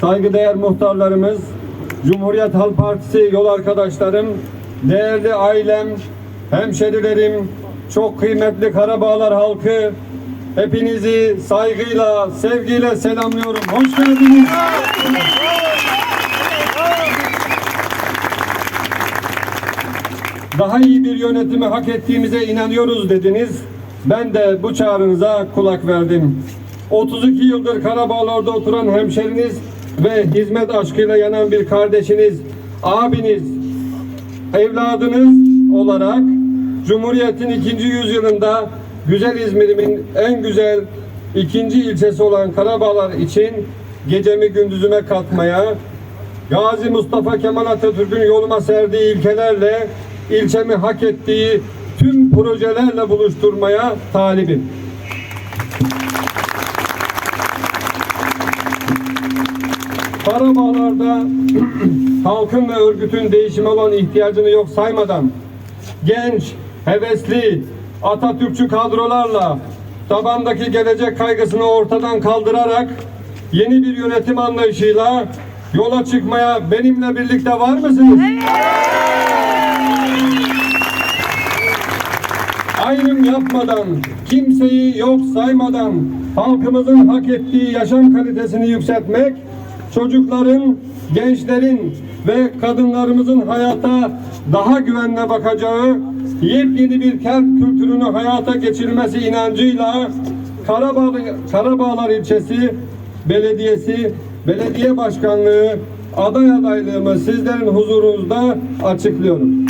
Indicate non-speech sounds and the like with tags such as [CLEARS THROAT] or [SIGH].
saygıdeğer muhtarlarımız, Cumhuriyet Halk Partisi yol arkadaşlarım, değerli ailem, hemşerilerim, çok kıymetli Karabağlar halkı, hepinizi saygıyla, sevgiyle selamlıyorum. Hoş geldiniz. Daha iyi bir yönetimi hak ettiğimize inanıyoruz dediniz. Ben de bu çağrınıza kulak verdim. 32 yıldır Karabağlar'da oturan hemşeriniz ve hizmet aşkıyla yanan bir kardeşiniz, abiniz, evladınız olarak Cumhuriyet'in ikinci yüzyılında güzel İzmir'imin en güzel ikinci ilçesi olan Karabağlar için gecemi gündüzüme katmaya, Gazi Mustafa Kemal Atatürk'ün yoluma serdiği ilkelerle ilçemi hak ettiği tüm projelerle buluşturmaya talibim. Karabağlar'da [CLEARS THROAT] halkın ve örgütün değişime olan ihtiyacını yok saymadan genç, hevesli, Atatürkçü kadrolarla tabandaki gelecek kaygısını ortadan kaldırarak yeni bir yönetim anlayışıyla yola çıkmaya benimle birlikte var mısınız? ayrım yapmadan, kimseyi yok saymadan halkımızın hak ettiği yaşam kalitesini yükseltmek, çocukların, gençlerin ve kadınlarımızın hayata daha güvenle bakacağı yepyeni bir kent kültürünü hayata geçirmesi inancıyla Karabağ, Karabağlar ilçesi belediyesi, belediye başkanlığı aday adaylığımı sizlerin huzurunuzda açıklıyorum.